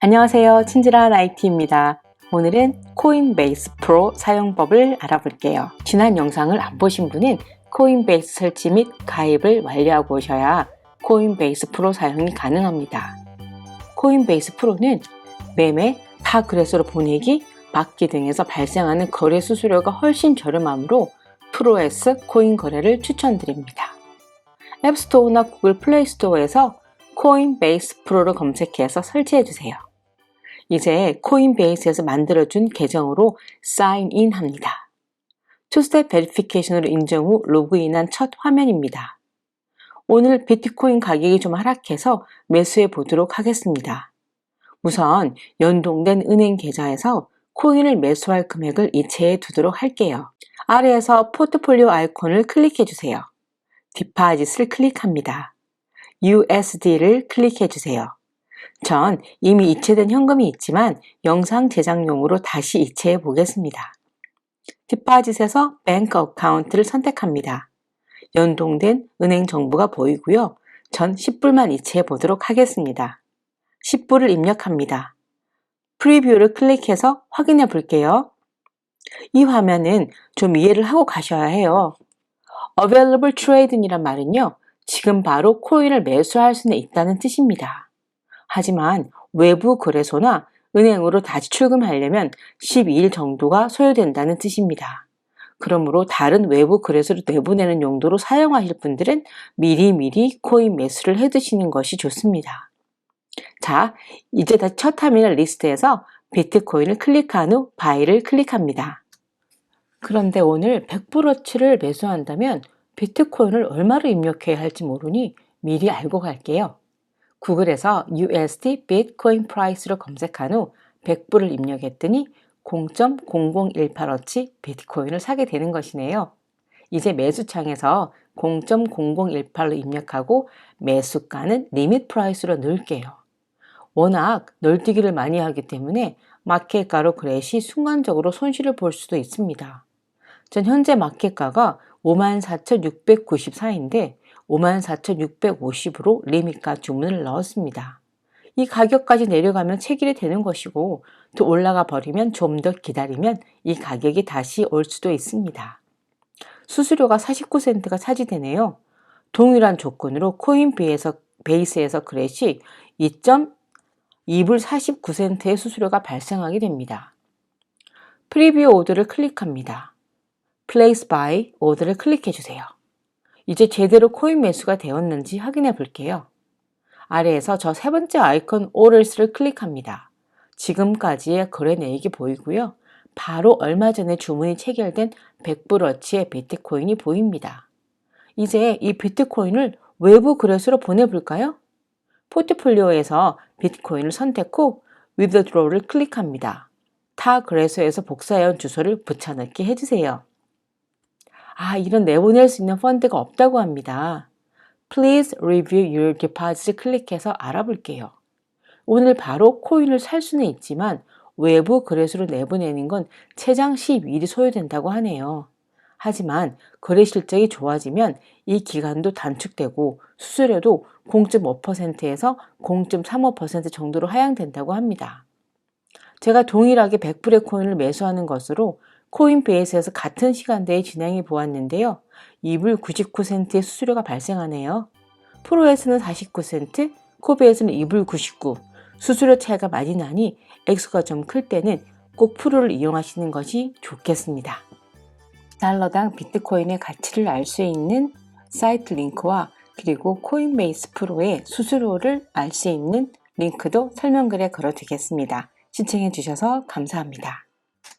안녕하세요. 친절한 IT입니다. 오늘은 코인베이스 프로 사용법을 알아볼게요. 지난 영상을 안 보신 분은 코인베이스 설치 및 가입을 완료하고 오셔야 코인베이스 프로 사용이 가능합니다. 코인베이스 프로는 매매, 타 그래서로 보내기, 받기 등에서 발생하는 거래 수수료가 훨씬 저렴하므로 프로에스 코인 거래를 추천드립니다. 앱스토어나 구글 플레이 스토어에서 코인베이스 프로를 검색해서 설치해 주세요. 이제 코인베이스에서 만들어준 계정으로 사인인 합니다. 투스텝 베리피케이션으로 인정 후 로그인한 첫 화면입니다. 오늘 비트코인 가격이 좀 하락해서 매수해 보도록 하겠습니다. 우선 연동된 은행 계좌에서 코인을 매수할 금액을 이체해 두도록 할게요. 아래에서 포트폴리오 아이콘을 클릭해 주세요. 디파짓을 클릭합니다. USD를 클릭해 주세요. 전 이미 이체된 현금이 있지만 영상 제작용으로 다시 이체해 보겠습니다. 디파짓에서 뱅크 어카운트를 선택합니다. 연동된 은행 정보가 보이고요. 전 10불만 이체해 보도록 하겠습니다. 10불을 입력합니다. 프리뷰를 클릭해서 확인해 볼게요. 이 화면은 좀 이해를 하고 가셔야 해요. Available Trading이란 말은요. 지금 바로 코인을 매수할 수는 있다는 뜻입니다. 하지만 외부 거래소나 은행으로 다시 출금하려면 12일 정도가 소요된다는 뜻입니다. 그러므로 다른 외부 거래소로 내보내는 용도로 사용하실 분들은 미리미리 코인 매수를 해두시는 것이 좋습니다. 자, 이제 다시 첫 터미널 리스트에서 비트코인을 클릭한 후 바이를 클릭합니다. 그런데 오늘 100%치를 매수한다면 비트코인을 얼마로 입력해야 할지 모르니 미리 알고 갈게요. 구글에서 USD 비트코인 프라이스로 검색한 후 100불을 입력했더니 0.0018어치 비트코인을 사게 되는 것이네요. 이제 매수창에서 0.0018로 입력하고 매수가는 리밋 프라이스로 넣을게요. 워낙 널뛰기를 많이 하기 때문에 마켓가로 그렛이 순간적으로 손실을 볼 수도 있습니다. 전 현재 마켓가가 54,694인데 54,650으로 리밋가 주문을 넣었습니다. 이 가격까지 내려가면 체결이 되는 것이고 또 올라가 버리면 좀 더 기다리면 이 가격이 다시 올 수도 있습니다. 수수료가 49센트가 차지되네요. 동일한 조건으로 코인 베이에서 베이스에서 그렛이 2.2불 49센트의 수수료가 발생하게 됩니다. 프리뷰 오더를 클릭합니다. Place by 오더를 클릭해 주세요. 이제 제대로 코인 매수가 되었는지 확인해 볼게요. 아래에서 저 세 번째 아이콘 Orders를 클릭합니다. 지금까지의 거래 내역이 보이고요. 바로 얼마 전에 주문이 체결된 100불어치의 비트코인이 보입니다. 이제 이 비트코인을 외부 그릇으로 보내볼까요? 포트폴리오에서 비트코인을 선택 후 Withdraw를 클릭합니다. 타 그래소에서 복사해온 주소를 붙여넣기 해주세요. 아, 이런 내보낼 수 있는 펀드가 없다고 합니다. Please review your deposit 클릭해서 알아볼게요. 오늘 바로 코인을 살 수는 있지만 외부 거래소로 내보내는 건 최장 12일이 소요된다고 하네요. 하지만 거래 실적이 좋아지면 이 기간도 단축되고 수수료도 0.5%에서 0.35% 정도로 하향된다고 합니다. 제가 동일하게 100불의 코인을 매수하는 것으로 코인베이스에서 같은 시간대에 진행해 보았는데요. 2불 99센트의 수수료가 발생하네요. 프로에서는 49센트, 코베에서는 2불 99. 수수료 차이가 많이 나니 액수가 좀 클 때는 꼭 프로를 이용하시는 것이 좋겠습니다. 달러당 비트코인의 가치를 알 수 있는 사이트 링크와 그리고 코인베이스 프로의 수수료를 알 수 있는 링크도 설명글에 걸어두겠습니다. 시청해 주셔서 감사합니다.